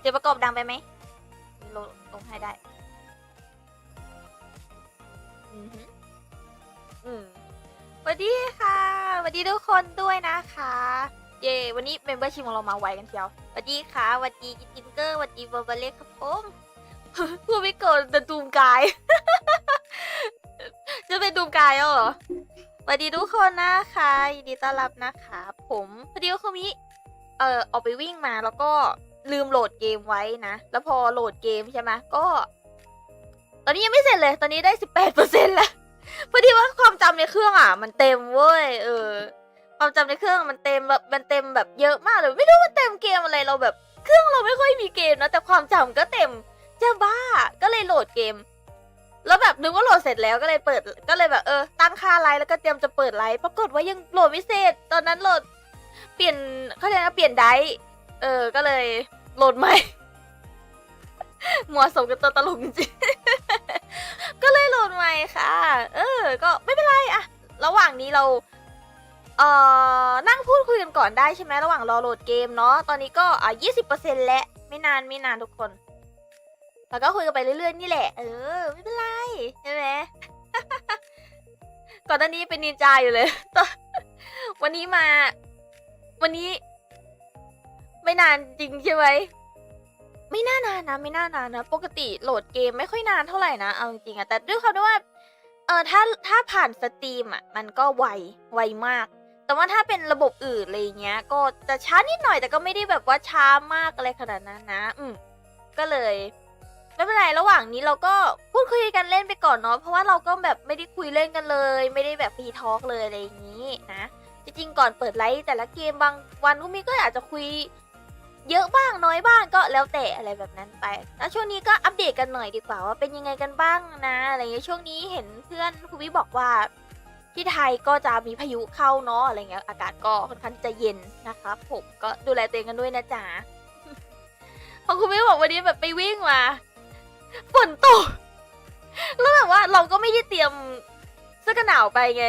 เสียงประกอบดังไปไหมลงลงให้ได้ อือหืออืมสวัสดีค่ะสวัสดีทุกคนด้วยนะคะ เย่วันนี้เมมเบอร์ชิมของเรามาไวกันเชียวสวัสดีค่ะสวัสดีจินเกอร์สวัสดีบอลเล่ครับผมพูดไม่โกรธแต่ดูมกาย จะเป็นดูมกายเหรอสวัสดีทุกคนนะคะยินดีต้อนรับนะคะ ผมพอดีว่าคุมิเอ่อออกไปวิ่งมาแล้วก็ ลืมโหลดเกมไว้นะ แล้วพอโหลดเกมใช่ไหมก็ ตอนนี้ยังไม่เสร็จเลย ตอนนี้ได้สิบแปดเปอร์เซ็นต์แล้วพอดีว่าความจำในเครื่องอะ มันเต็มเว้ยเออ ความจำในเครื่องมันเต็มแบบมันเต็มแบบเยอะมากเลยไม่รู้ว่าเต็มเกมอะไรเราแบบ เครื่องเราไม่ค่อยมีเกมนะแต่ความจำก็เต็มจะบ้าก็เลยโหลดเกม แล้วแบบนึกว่าโหลดเสร็จแล้วก็เลยเปิดก็เลยแบบเออตั้งค่าไลน์แล้วก็เตรียมจะเปิดไลน์ปรากฏว่ายังโหลดไม่เสร็จตอนนั้นโหลดเปลี่ยนเขาเรียกว่าเปลี่ยนได์ เออ ก็เลยโหลดใหม่มัวสมกับตัวตลกจริงๆ ก็เลยโหลดใหม่ค่ะ เออ ก็ไม่เป็นไรอะระหว่างนี้เรา เอ่อ นั่งพูดคุยกันก่อนได้ใช่ไหมระหว่างรอโหลดเกมเนาะ ตอนนี้ก็อะยี่สิบเปอร์เซ็นต์แล้ว ไม่นานไม่นานทุกคน แล้วก็คุยกันไปเรื่อยๆ นี่แหละ เออ ไม่เป็นไร ใช่ไหม ก่อนหน้านี้เป็นนินจาอยู่เลย วันนี้มา วันนี้ ไม่นานจริงใช่ไหมไม่น่านานนะไม่น่านานนะ ปกติโหลดเกมไม่ค่อยนานเท่าไหร่นะเอาจริงๆอะแต่ด้วยความที่ว่าเออถ้าถ้าผ่านสตรีมอะมันก็ไวไวมาก แต่ว่าถ้าเป็นระบบอื่นอะไรเงี้ย ก็จะช้านิดหน่อยแต่ก็ไม่ได้แบบว่าช้ามากอะไรขนาดนั้นนะ อืมก็เลยไม่เป็นไรระหว่างนี้เราก็พูดคุยกันเล่นไปก่อนเนาะเพราะว่าเราก็แบบไม่ได้คุยเล่นกันเลย ไม่ได้แบบฟรีทอล์กเลยอะไรอย่างนี้นะจริงๆก่อนเปิดไลฟ์แต่ละเกมบางวันก็มีก็อาจจะคุย เยอะบ้างน้อยบ้างก็แล้วแต่อะไรแบบนั้นไป แล้วช่วงนี้ก็อัปเดตกันหน่อยดีกว่าว่าเป็นยังไงกันบ้างนะอะไรเงี้ยช่วงนี้เห็นเพื่อนคุณวิบอกว่า ที่ไทยก็จะมีพายุเข้าเนาะอะไรเงี้ยอากาศก็ค่อนข้างจะเย็นนะครับผมก็ดูแลตัวเองกันด้วยนะจ๊ะพอคุณวิบอกวันนี้แบบไปวิ่งมาฝนตกแล้วแบบว่าเราก็ไม่ได้เตรียมเสื้อกันหนาวไปไง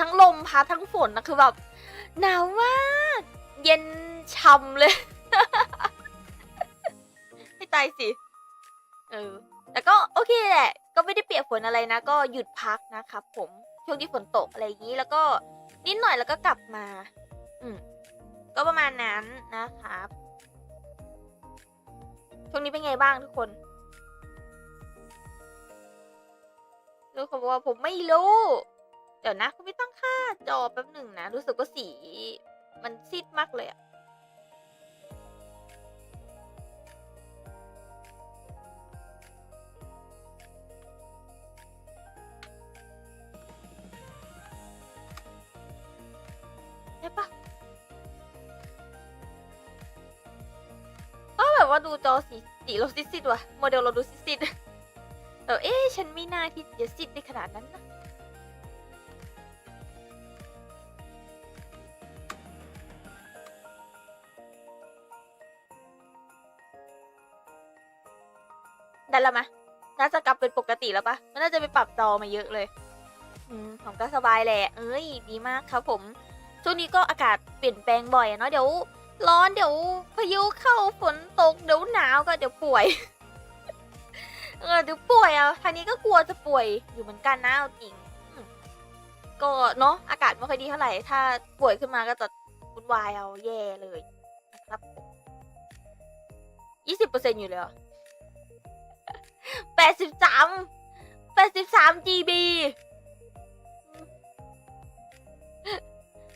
ทั้งลมพัดทั้งฝนนะคือแบบหนาวมาก เย็นช่ำเลย ให้ตายสิ เออ แต่ก็โอเคแหละ ก็ไม่ได้เปียกฝนอะไรนะ ก็หยุดพักนะครับผม ช่วงที่ฝนตกอะไรอย่างนี้ แล้วก็นิดหน่อยแล้วก็กลับมา อืม ก็ประมาณนั้นนะครับ ช่วงนี้เป็นไงบ้างทุกคนทุกคนบอกว่าผมไม่รู้ เดี๋ยวนะคุณไม่ต้องค่าจอแป๊บหนึ่งนะ รู้สึกว่าสีมันซีดมากเลยอะ ดูจอสีสีเราซิดๆว่ะโมเดลเราดูซิดๆแต่เอ๊ะฉันไม่น่าที่จะซิดได้ขนาดนั้นนะได้แล้วมะน่าจะกลับเป็นปกติแล้วปะมันน่าจะไปปรับจอมาเยอะเลย อืมผมก็สบายแหละ เอ้ย ดีมากครับผม ช่วงนี้ก็อากาศเปลี่ยนแปลงบ่อยเนาะ เดี๋ยว ร้อนเดี๋ยวพายุเข้าฝนตกเดี๋ยวหนาวก็เดี๋ยวป่วย เออเดี๋ยวป่วยอะทางนี้ก็กลัวจะป่วยอยู่เหมือนกันนะเอาจริง ก็เนาะอากาศไม่ค่อยดีเท่าไหร่ ถ้าป่วยขึ้นมาก็จะวุ่นวายเอาแย่เลยนะครับยี่สิบเปอร์เซ็นอยู่เลยเหรอแปดสิบสามแปดสิบสาม GB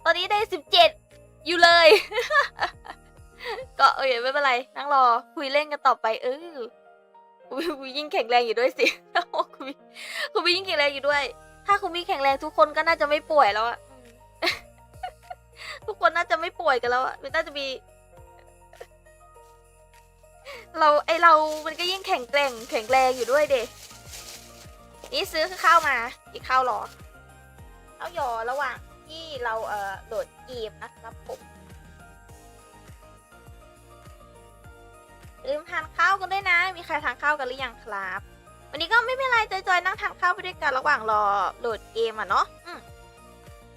ตอนนี้ได้สิบเจ็ด อยู่เลย ก็เออไม่เป็นไร นั่งรอ คุยเล่นกันต่อไปเออคุณยิ่งแข็งแรงอยู่ด้วยสิโอ้คุณคุณยิ่งแข็งแรงอยู่ด้วย ถ้าคุณวิแข็งแรงทุกคนก็น่าจะไม่ป่วยแล้วอะทุกคนน่าจะไม่ป่วยกันแล้วอะมันน่าจะมี เราไอเรา มันก็ยิ่งแข็งแกร่ง แข็งแรงอยู่ด้วยเด็นี่ซื้อข้าวมา อีกข้าวหรอข้าวยอระหว่าง ที่เราเอ่อโหลดเกมนะครับผมลืมทานข้าวกันด้วยนะ มีใครทานข้าวกันหรือยังครับ วันนี้ก็ไม่เป็นไรจอยๆนั่งทานข้าวไปด้วยกันระหว่างรอโหลดเกมอะเนาะอืม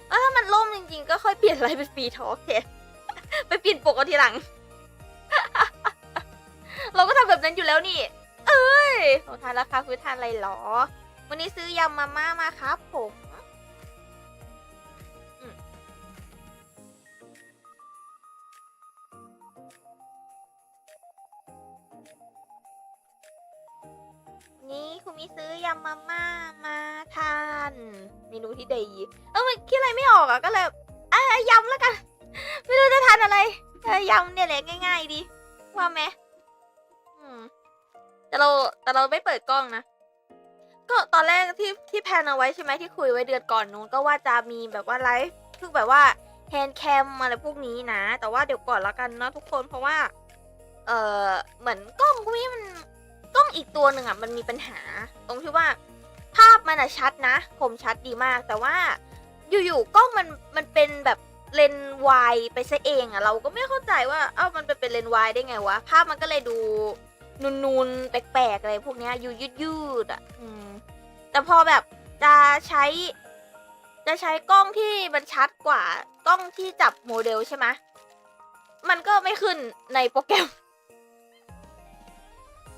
แล้วถ้ามันล่มจริงๆ ก็ค่อยเปลี่ยนอะไรเป็นฟรีทอล์กแทนไปเปลี่ยนปกเอาทีหลังแบบนั้นอยู่แล้วนี่ เอ้ยของทานราคาคือทานอะไรหรอ วันนี้ซื้อยำมาม่ามาครับผม นี่คุณมีซื้อยำมาม่ามาทานเมนูที่ดีเออมันคิดอะไรไม่ออกอะก็เลยอะยำแล้วกัน ไม่รู้จะทานอะไรเออยำเนี่ยแหละง่าย ๆ ดีว่าไหมอืมแต่เราแต่เราไม่เปิดกล้องนะก็ตอนแรกที่ที่แพนเอาไว้ใช่ไหมที่คุยไว้เดือนก่อนนู้นก็ว่าจะมีแบบว่าไลฟ์คือแบบว่าแฮนด์แคมอะไรพวกนี้นะ แต่ว่าเดี๋ยวก่อนละกันเนาะทุกคนเพราะว่า เออเหมือนกล้องพวกนี้มัน กล้องอีกตัวหนึ่งอะมันมีปัญหา ตรงที่ว่า ภาพมันอะชัดนะคมชัดดีมาก แต่ว่าอยู่ๆกล้องมันมันเป็นแบบเลนวายไปซะเองอะเราก็ไม่เข้าใจว่าเอ้ามันเป็นเป็นเลนวายได้ไงวะ ภาพมันก็เลยดูนูนๆแปลกๆอะไรพวกเนี้ยอยู่ยืดๆอะอืมแต่พอแบบจะใช้ จะใช้กล้องที่มันชัดกว่ากล้องที่จับโมเดลใช่ไหมมันก็ไม่ขึ้นในโปรแกรม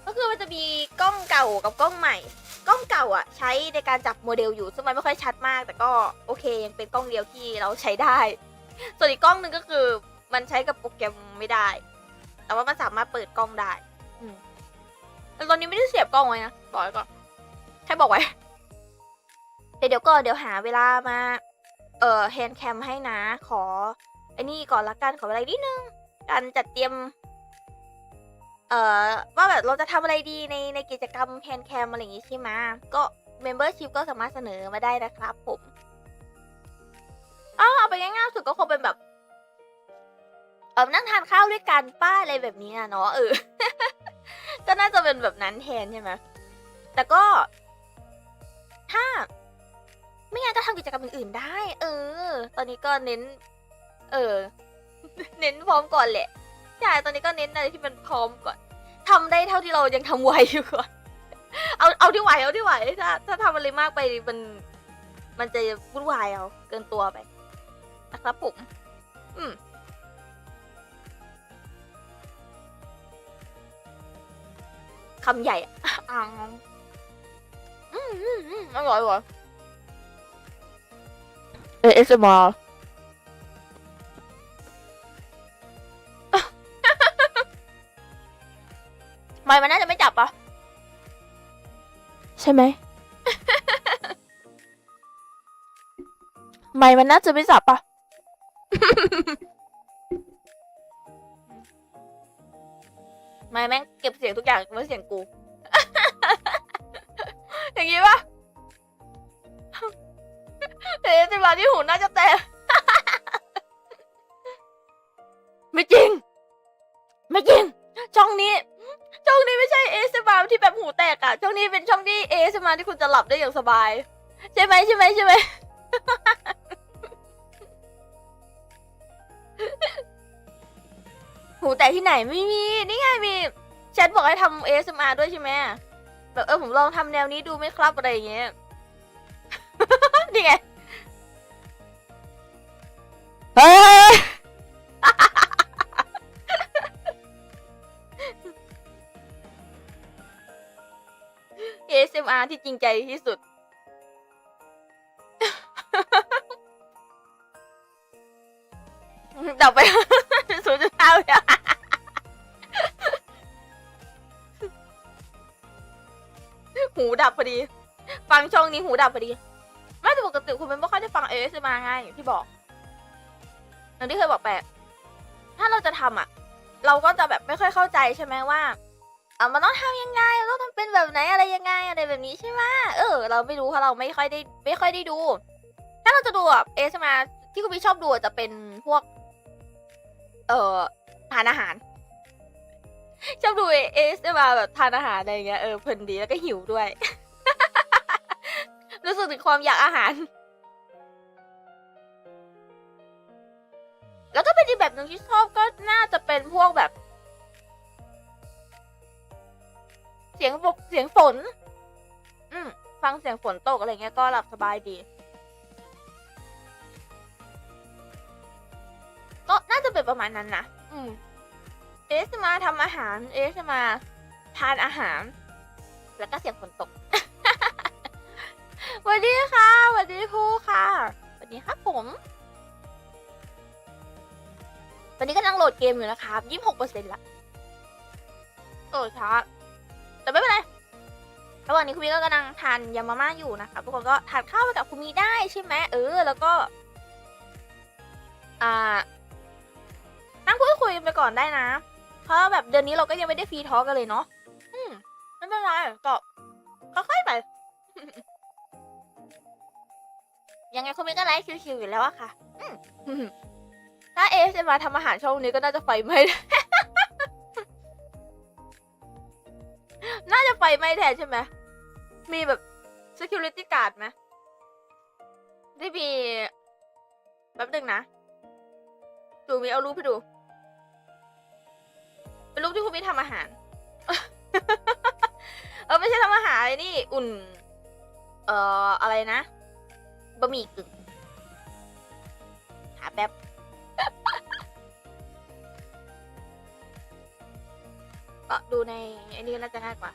ก็คือมันจะมีกล้องเก่ากับกล้องใหม่ กล้องเก่าอะ ใช้ในการจับโมเดลอยู่ซึ่งมันไม่ค่อยชัดมาก แต่ก็โอเคยังเป็นกล้องเดียวที่เราใช้ได้ ส่วนอีกกล้องหนึ่งก็คือมันใช้กับโปรแกรมไม่ได้ แต่ว่ามันสามารถเปิดกล้องได้อืมแต่ตอนนี้ไม่ได้เสียบกล้องไว้นะบอกไว้ก่อนแค่บอกไว้แต่เดี๋ยวก่อนเดี๋ยวหาเวลามาเอ่อแฮนด์แคมให้นะ ขอไอ้นี่ก่อนละกันขอเวลานิดนึงการจัดเตรียม เอ่อว่าแบบเราจะทำอะไรดีในในกิจกรรมแฮนด์แคมอะไรอย่างงี้ใช่ไหมก็ Membership ก็สามารถเสนอมาได้นะครับผมอ้าเอาไปง่ายๆสุดก็คงเป็นแบบ เออนั่งทานข้าวด้วยกันป้าอะไรแบบนี้อะเนาะเออ ก็น่าจะเป็นแบบนั้นแทนใช่ไหมแต่ก็ ถ้า ไม่งั้นก็ทำกิจกรรมอื่นๆได้ เออ ตอนนี้ก็เน้น เออ เน้นพร้อมก่อนแหละ ใช่ตอนนี้ก็เน้นอะไรที่มันพร้อมก่อนทำได้เท่าที่เรายังทำไหวอยู่ก่อน เอาเอาที่ไหวเอาที่ไหว ถ้า ถ้าทำอะไรมากไปมัน มันจะวุ่นวายเอาเกินตัวไปนะครับผมอืมคำใหญ่อะอ่างอืมอืมอืมอร่อยอร่อยเอเอสมา ไม่มันน่าจะไม่จับปะใช่ไหม ไม่มันน่าจะไม่จับปะไม่แม่งเก็บเสียงทุกอย่างไว้เสียงกู อย่างงี้ปะเอ๊ะจังหวะที่หูน่าจะแตกไม่จริง ไม่จริง ช่องนี้ ช่องนี้ไม่ใช่เอสมาที่แบบหูแตกอะช่องนี้เป็นช่องที่เอสมาที่คุณจะหลับได้อย่างสบาย ใช่ไหมใช่ไหมใช่ไหมหูแตกที่ไหนไม่มี นี่ไงมีแชทบอกให้ทำ ASMR ด้วยใช่ไหมแบบเออผมลองทำแนวนี้ดูไหมครับอะไรอย่างเงี้ยนี่ไงเฮ้ ที่จริงใจที่สุดดับไปศูนย์จุดห้าเลยหูดับพอดี ฟังช่องนี้หูดับพอดี ไม่แต่ปกติคุณเป็นไม่ค่อยได้ฟังเอสมาไงอย่างที่บอกอย่างที่เคยบอกไปถ้าเราจะทำอะ เราก็จะแบบไม่ค่อยเข้าใจใช่ไหมว่าอะมันต้องทำยังไง แบบไหนอะไรยังไงอะไรแบบนี้ใช่ไหมเออ เราไม่รู้เพราะเราไม่ค่อยได้ไม่ค่อยได้ดู ถ้าเราจะดูแบบเอสมาที่คุณพี่ชอบดูจะเป็นพวก เอ่อทานอาหาร ชอบดูเอสมาแบบทานอาหารอะไรเงี้ยเออเพลินดีแล้วก็หิวด้วย รู้สึกถึงความอยากอาหาร แล้วก็เป็นอีกแบบหนึ่งที่ชอบก็น่าจะเป็นพวกแบบ เสียงฝนเสียงฝน อืมฟังเสียงฝนตกอะไรเงี้ยก็หลับสบายดี ก็น่าจะเป็นประมาณนั้นนะอืมเอสมาทำอาหาร เอสมาทานอาหาร แล้วก็เสียงฝนตกสวัสดีค่ะสวัสดีภูค่ะสวัสดีครับผมตอนนี้กำลังโหลดเกมอยู่นะครับยี่สิบหกเปอร์เซ็นต์ละโหลดช้า แต่ไม่เป็นไรระหว่างนี้คุณมีก็กำลังทานยามาม่าอยู่นะคะทุกคนก็ทานข้าวไปกับคุณมีได้ใช่ไหมเออ แล้วก็ อ่า นั่งพูดคุยกันไปก่อนได้นะ เพราะแบบเดือนนี้เราก็ยังไม่ได้ฟรีทอกกันเลยเนาะอืมไม่เป็นไรก็ค่อยๆไปยังไงคุณมีก็ไลฟ์ชิวๆอยู่แล้วอะค่ะอืมถ้าเอฟจะมาทำอาหารช่องนี้ก็น่าจะไฟไหม้ ไฟไหม้แทนใช่ไหมมีแบบ security guard ไหมได้มีแป๊บหนึ่งนะ ดูมีเอารูปให้ดู เป็นรูปที่คุณมีทำอาหาร เออไม่ใช่ทำอาหารไอ้นี่อุ่น เอ่ออะไรนะบะหมี่กึ่งหาแป๊บก็ดูในไอ้นี่น่าจะง่ายกว่า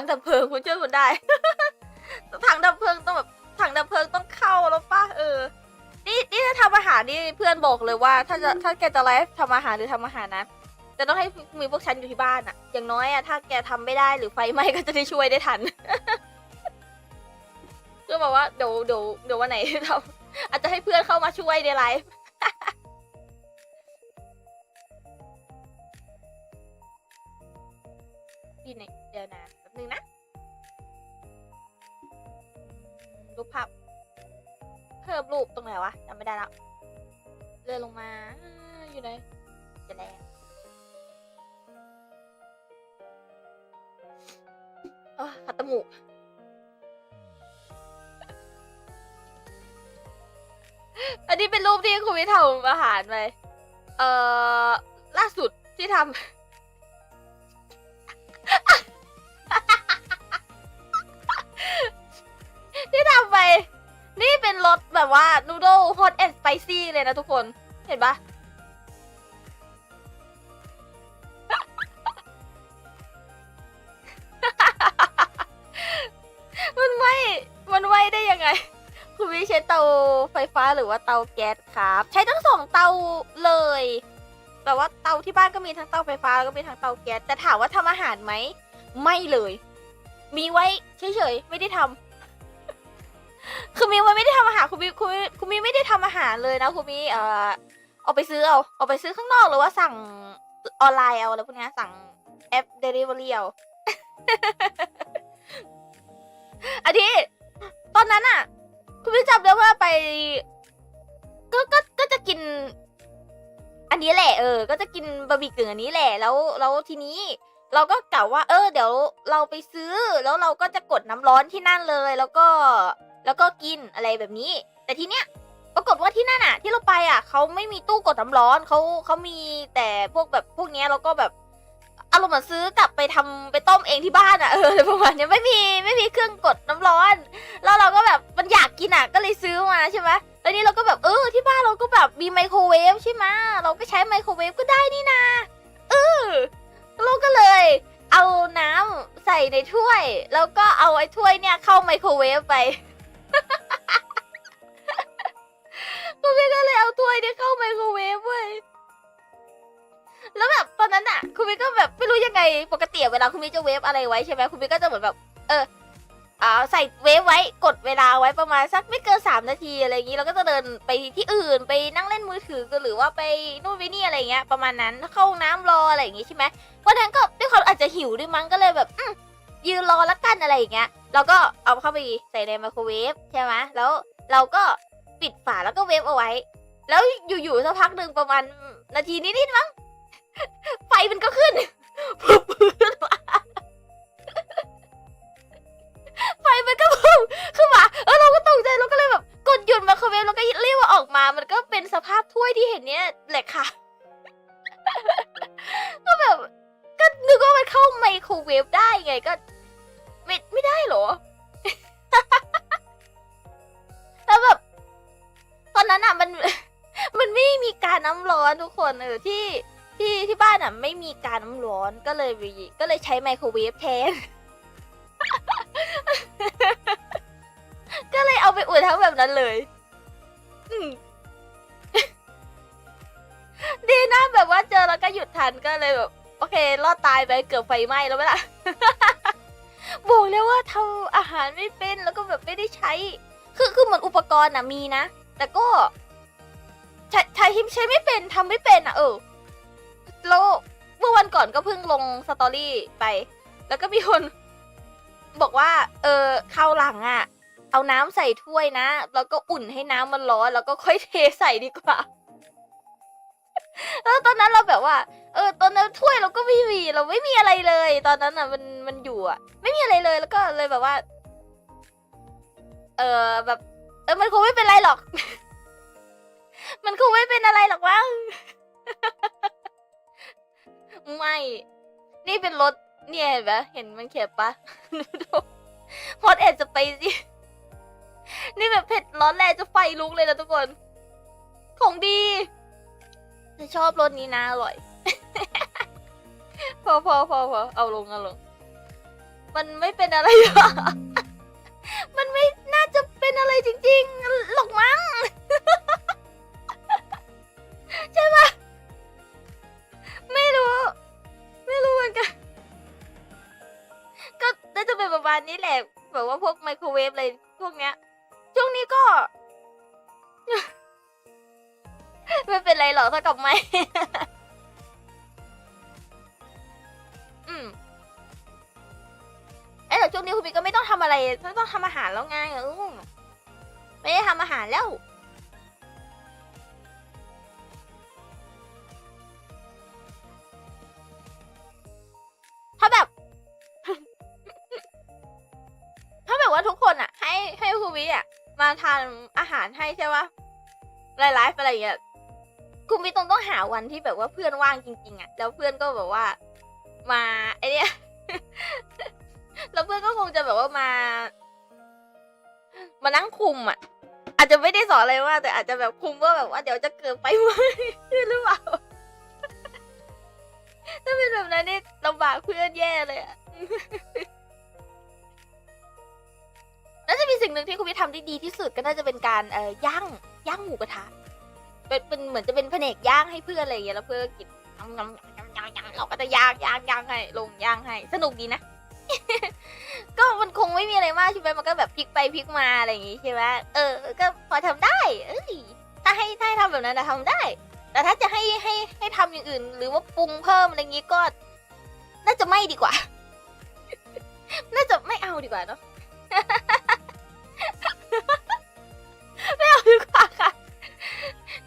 งดับเพลิงคุณช่วยคุณได้ ถังดับเพลิงต้องแบบถังดับเพลิงต้องเข้าแล้วป่ะเออ นี่นี่ถ้าทำอาหารนี่เพื่อนบอกเลยว่า ถ้าจะถ้าแกจะไลฟ์ทำอาหารหรือทำอาหารนะจะต้องให้มีพวกฉันอยู่ที่บ้านอะอย่างน้อยอะถ้าแกทำไม่ได้หรือไฟไหม้ก็จะได้ช่วยได้ทันก็บอกว่าเดี๋ยวเดี๋ยวเดี๋ยววันไหนเราอาจจะให้เพื่อนเข้ามาช่วยในไลฟ์ ได้ล้วเลื่อนลงมาอยู่ไหนจะแล้วเออขัดตมูกอันนี้เป็นรูปที่คุณวิทย์ทำอาหารไปเอ่อ ล่าสุดที่ทำ เป็นรสแบบว่านูโดฮอตแอนด์สไปซี่เลยนะทุกคน เห็นปะมันไม่มันไม่ได้ยังไง คุณวิใช้เตาไฟฟ้าหรือว่าเตาแก๊สครับ ใช้ทั้งสองเตาเลย แต่ว่าเตาที่บ้านก็มีทั้งเตาไฟฟ้าแล้วก็มีทั้งเตาแก๊สแต่ถามว่าทำอาหารไหม ไม่เลย มีไว้เฉยๆไม่ได้ทำ คือมีไว้ไม่ได้ทำอาหารคุณมีคุณมีคุณมีไม่ได้ทำอาหารเลยนะคุณมีเอ่อเอาไปซื้อเอาเอาไปซื้อข้างนอกหรือว่าสั่งออนไลน์เอาอะไรพวกเนี้ยสั่งแอปเดลิเวอรี่เอาอันนี้ตอนนั้นอะ คุณพี่จำได้ว่าไป ก็ก็ก็จะกิน อันนี้แหละ เออ ก็จะกินบะหมี่กึ่งอันนี้แหละ แล้วแล้วทีนี้ เราก็กล่าวว่า เออ เดี๋ยวเราไปซื้อ แล้วเราก็จะกดน้ำร้อนที่นั่นเลย แล้วก็ แล้วก็กินอะไรแบบนี้ แต่ทีเนี้ยปรากฏว่าที่นั่นอะ ที่เราไปอะเขาไม่มีตู้กดน้ำร้อนเขาเขามีแต่พวกแบบพวกเนี้ยแล้วก็แบบอารมณ์เหมือนซื้อกลับไปทำไปต้มเองที่บ้านอะเออประมาณเนี้ยไม่มีไม่มีเครื่องกดน้ำร้อน แล้วเราก็แบบมันอยากกินอะก็เลยซื้อมาใช่ไหมแล้วนี่เราก็แบบเออที่บ้านเราก็แบบมีไมโครเวฟใช่ไหมเราก็ใช้ไมโครเวฟก็ได้นี่นาเออเราก็เลย เอาน้ำใส่ในถ้วย แล้วก็เอาไอ้ถ้วยเนี่ยเข้าไมโครเวฟไป คุณพี่ก็เลยเอาถ้วยเนี่ยเข้าไมโครเวฟเว้ย แล้วแบบตอนนั้นอะคุณพี่ก็แบบไม่รู้ยังไง ปกติเวลาคุณพี่จะเวฟอะไรไว้ใช่ไหมคุณพี่ก็จะเหมือนแบบ เอออ่าใส่เวฟไว้กดเวลาไว้ประมาณสักไม่เกินสามนาทีอะไรอย่างนี้เราก็จะเดินไปที่อื่นไปนั่งเล่นมือถือกันหรือว่าไปนู่นไปนี่อะไรเงี้ยประมาณนั้นเข้าห้องน้ำรออะไรอย่างงี้ใช่ไหมวันนั้นก็ด้วยความอาจจะหิวด้วยมั้งก็เลยแบบอื ยืนรอละกันอะไรอย่างเงี้ยเราก็เอาเข้าไปใส่ในไมโครเวฟใช่ไหมแล้วเราก็ปิดฝาแล้วก็เวฟเอาไว้ แล้วอยู่ๆสักพักหนึ่งประมาณนาทีนิดๆมั้งไฟมันก็ขึ้นปุ๊บขึ้นมาไฟมันก็พุ่งขึ้นมาเออเราก็ตกใจเราก็เลยแบบกดหยุดไมโครเวฟแล้วก็รีบเอาออกมา มันก็เป็นสภาพถ้วยที่เห็นเนี้ยแหละค่ะ ก็แบบ ก็นึกว่ามันเข้าไมโครเวฟได้ไงก็ ไม่ไม่ได้เหรอ แล้วแบบ ตอนนั้นอะมัน มันไม่มีการน้ำร้อนทุกคนเออที่ที่ที่บ้านอะ ไม่มีการน้ำร้อนก็เลยก็เลยใช้ไมโครเวฟแทน ก็เลยเอาไปอุ่นทั้งแบบนั้นเลย อืมดีนะแบบว่าเจอแล้วก็หยุดทันก็เลยแบบ โอเค รอดตายไปเกือบไฟไหม้แล้วไหมล่ะ บอกแล้วว่าทำอาหารไม่เป็นแล้วก็แบบไม่ได้ใช้ คือคือเหมือนอุปกรณ์อะมีนะ แต่ก็ ใช้ใช้ใช้ไม่เป็นทำไม่เป็นอะเออแล้วเมื่อวันก่อนก็เพิ่งลงสตอรี่ไป แล้วก็มีคน บอกว่า เออคราวหลังอะ เอาน้ำใส่ถ้วยนะ แล้วก็อุ่นให้น้ำมันร้อน แล้วก็ค่อยเทใส่ดีกว่า แล้วตอนนั้นเราแบบว่า เออ ตอนนั้นถ้วยเราก็ไม่มีเราไม่มีอะไรเลย ตอนนั้นอะมันมันอยู่อะ ไม่มีอะไรเลยแล้วก็เลยแบบว่า เออแบบ เออมันคงไม่เป็นไรหรอก มันคงไม่เป็นอะไรหรอกมั้งไม่ นี่เป็นรถเนี่ยเห็นปะเห็นมันเขียนปะฮอตเอ็ดจะไปสินี่แบบเผ็ดร้อนแรงจะไฟลุกเลยนะทุกคน ของดี จะชอบรสนี้นะอร่อย พอพอพอพอเอาลงเอาลง มันไม่เป็นอะไรหรอกมันไม่น่าจะเป็นอะไรจริงๆหรอกมั้ง ใช่ปะไม่รู้ ไม่รู้เหมือนกัน ก็น่าจะเป็นประมาณนี้แหละ แบบว่าพวกไมโครเวฟอะไรพวกเนี้ย ช่วงนี้ก็ ไม่เป็นไรหรอกเท่ากับไม่ อืมเอ้แต่ช่วงนี้คุณพี่ก็ไม่ต้องทำอะไรไม่ต้องทำอาหารแล้วไงเออไม่ได้ทำอาหารแล้วถ้าแบบ ถ้าแบบว่าทุกคนอะ ให้ให้ครูวิอะ มาทานอาหารให้ใช่ปะไลฟ์อะไรอย่างเงี้ย คุณวิต้องต้องหาวันที่แบบว่าเพื่อนว่างจริง ๆอะแล้วเพื่อนก็แบบว่า มาไอเนี้ย แล้วเพื่อนก็คงจะแบบว่ามา มานั่งคุมอะอาจจะไม่ได้สอนอะไรมาแต่อาจจะแบบคุมว่าแบบว่าเดี๋ยวจะเกิดไปไหมหรือเปล่า ถ้าเป็นแบบนั้นนี่ลำบากเพื่อนแย่เลยอะน่าจะมีสิ่งหนึ่งที่คุณพี่ทำได้ดีที่สุดก็น่าจะเป็นการเอ่อย่างย่างหมูกระทะ เป็นเป็นเหมือนจะเป็นแผนกย่างให้เพื่อนอะไรอย่างเงี้ยแล้วเพื่อนก็กินยำยำยำยำยำเราก็จะย่างย่างย่างให้ลงย่างให้ สนุกดีนะ ก็มันคงไม่มีอะไรมากใช่ไหมมันก็แบบพลิกไปพลิกมาอะไรอย่างงี้ใช่ไหมเออ ก็พอทำได้ เอ้ยถ้าให้ถ้าให้ทำแบบนั้นนะทำได้ แต่ถ้าจะให้ให้ให้ทำอย่างอื่น หรือว่าปรุงเพิ่มอะไรอย่างงี้ก็ น่าจะไม่ดีกว่า น่าจะไม่เอาดีกว่าเนาะ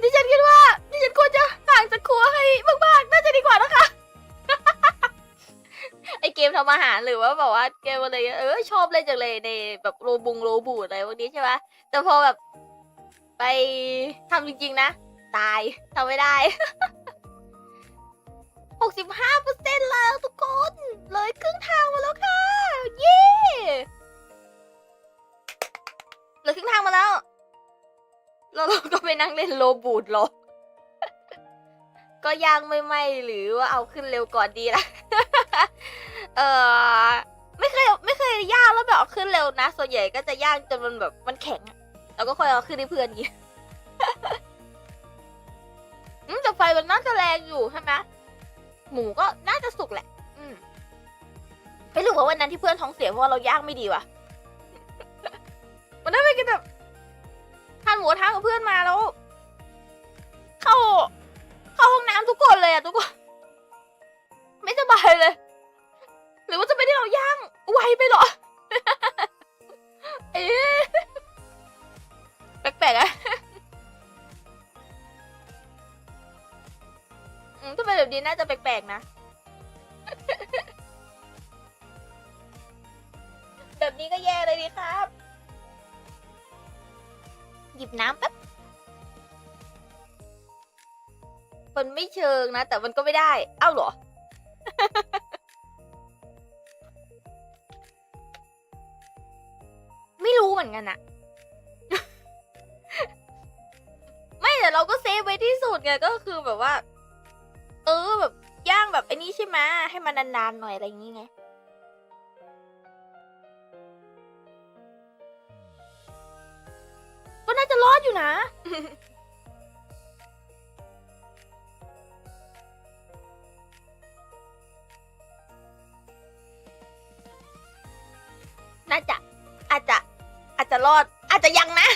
ดิฉันคิดว่าดิฉันควรจะห่างจากครัวให้มากๆน่าจะดีกว่านะคะ ไอเกมทำอาหารหรือว่าแบบว่าเกมอะไรเออชอบเล่นจังเลยในแบบโรบุงโรบูดอะไรพวกนี้ใช่ไหมแต่พอแบบไปทำจริงๆนะ ตายทำไม่ได้หกสิบห้าเปอร์เซ็นแล้วทุกคน ก็ไปนั่งเล่นโลบูดหรอ ก็ย่างไม่ไหมหรือว่าเอาขึ้นเร็วก่อนดีล่ะ เออไม่เคยไม่เคยย่างแล้วแบบเอาขึ้นเร็วนะ ส่วนใหญ่ก็จะย่างจนมันแบบมันแข็งแล้วก็ค่อยเอาขึ้นให้เพื่อนกินอืมแต่ไฟมันน่าจะแรงอยู่ใช่ไหมหมูก็น่าจะสุกแหละ อืมไม่รู้ว่าวันนั้นที่เพื่อนท้องเสียเพราะว่าเราย่างไม่ดีว่ะวันนั้นไปกินแบบานหมูกระทะกับเพื่อนมาแล้ว เข้า เข้าห้องน้ำทุกคนเลยอะทุกคน ไม่สบายเลย หรือว่าจะเป็นที่เราย่างไวไปเหรอ เอ๊ะแปลกๆอะอืมถ้าเป็นแบบนี้น่าจะแปลกๆนะ แบบนี้ก็แย่เลยดีครับิบน้ำแป๊บมันไม่เชิงนะ แต่มันก็ไม่ได้ เอ้าหรอ ไม่รู้เหมือนกันอะไม่แต่เราก็เซฟไว้ที่สุดไงก็คือแบบว่า เออแบบย่างแบบไอ้นี้ใช่ไหมให้มันนานๆหน่อยอะไรอย่างนี้ไง รอดอยู่นะ น่าจะ อาจจะ อาจจะรอด อาจจะยังนะ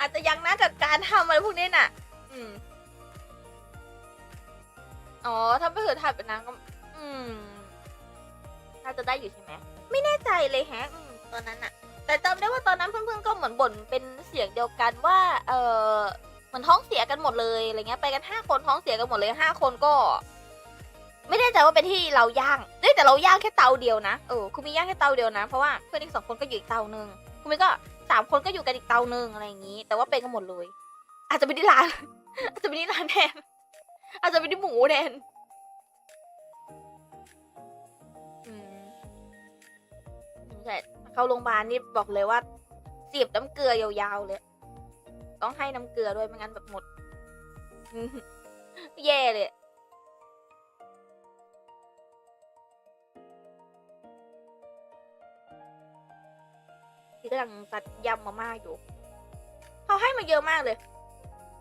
อาจจะยังนะกับการทำอะไรพวกนี้น่ะ อืม อ๋อ ถ้าไม่เคยถ่ายเป็นนางก็ อืมน่าจะได้อยู่ใช่ไหม ไม่แน่ใจเลยแฮะ อืมตอนนั้นอะ แต่จำได้ว่าตอนนั้นเพื่อนๆก็เหมือนบ่นเป็นเสียงเดียวกันว่า เออเหมือนท้องเสียกันหมดเลยอะไรเงี้ยไปกันห้าคนท้องเสียกันหมดเลยห้าคนก็ ไม่แน่ใจว่าเป็นที่เราย่างเอ้ยแต่เราย่างแค่เตาเดียวนะเออคุณมีย่างแค่เตาเดียวนะเพราะว่าเพื่อนอีกสองคนก็อยู่อีกเตาหนึ่งคุณมีก็สามคนก็อยู่กันอีกเตาหนึ่งอะไรอย่างนี้ แต่ว่าเป็นกันหมดเลย อาจจะไม่ได้ร้านอาจจะไม่ได้ร้านแทนอาจจะไม่ได้หมูแทนอืมใช่ เข้าโรงพยาบาลนี่บอกเลยว่าเสียบน้ำเกลือยาวๆเลย ต้องให้น้ำเกลือด้วยไม่งั้นแบบหมดอืมแย่เลยที่กำลังจัดยำมาม่าอยู่เขาให้มาเยอะมากเลย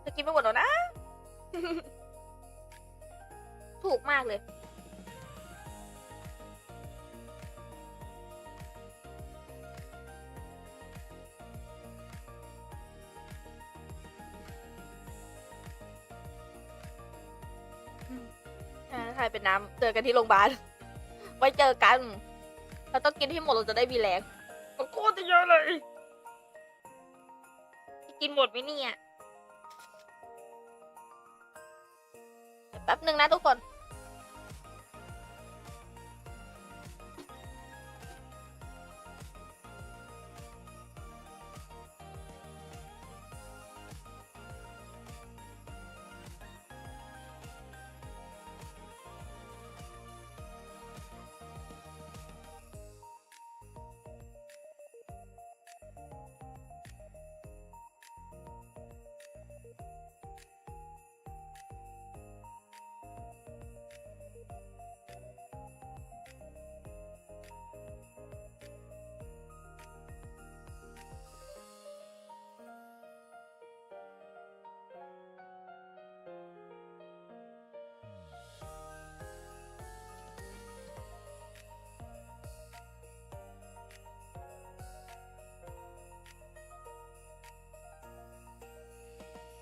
จะกินไปหมดแล้วนะ ถูกมากเลย นน้ำเจอกันที่โรงพยาบาล ไว้เจอกัน เราต้องกินให้หมดเราจะได้มีแรงมันโคตรจะเยอะเลย กินหมดไหมเนี่ยเดี๋ยวแป๊บหนึ่งนะทุกคน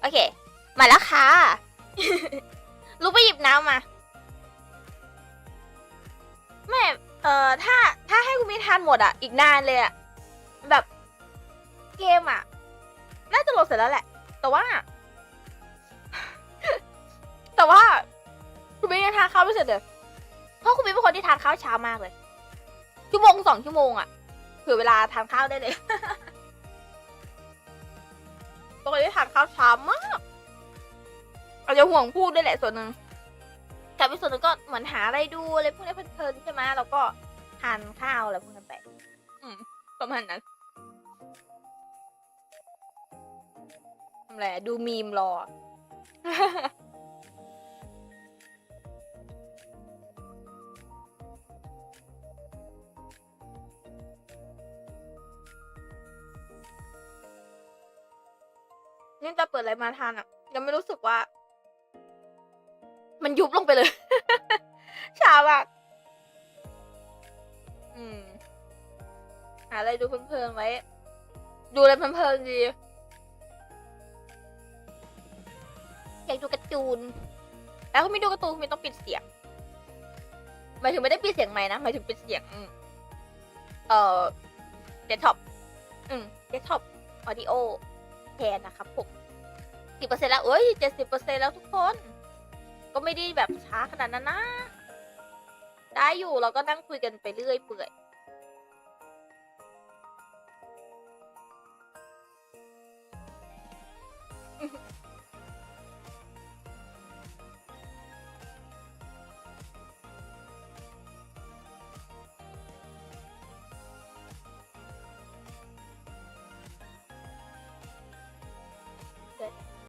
โอเค มาแล้วค่ะลูกไปหยิบน้ำมาแม่ เอ่อ ถ้า ถ้าให้คุณมิทานหมดอะ อีกนานเลยอะ แบบ เกมอะ น่าจะโหลดเสร็จแล้วแหละ แต่ว่า แต่ว่า คุณมิยังทานข้าวไม่เสร็จเลยเพราะคุณมิเป็นคนที่ทานข้าวช้ามากเลย ชั่วโมงสองชั่วโมงอะ เผื่อเวลาทานข้าวได้เลย ปกติทานข้าวช้ามากอาจจะห่วงพูดด้วยแหละส่วนหนึ่งกับอีกส่วนหนึ่งก็เหมือนหาอะไรดูอะไรพวกนี้เพลินๆใช่ไหมแล้วก็ทานข้าวอะไรพวกนั้นไปอืมประมาณนั้นทำอะไรดูมีมรอ นี่จะเปิดอะไรมาทานอะ ยังไม่รู้สึกว่า มันยุบลงไปเลยช้ามากอืม หาอะไรดูเพลินๆไว้ ดูอะไรเพลินๆดี อยากดูการ์ตูน แล้วคุณไม่ดูการ์ตูนไม่ต้องปิดเสียงหมายถึงไม่ได้ปิดเสียงใหม่นะหมายถึงปิดเสียง เอ่อเดสก์ท็อปอืมเดสก์ท็อปออดิโอ แทนนะครับผมสิบเปอร์เซ็นต์แล้วเอ้ยเจ็ดสิบเปอร์เซ็นต์แล้วทุกคน ก็ไม่ได้แบบช้าขนาดนั้นนะ ได้อยู่เราก็นั่งคุยกันไปเรื่อยเปื่อย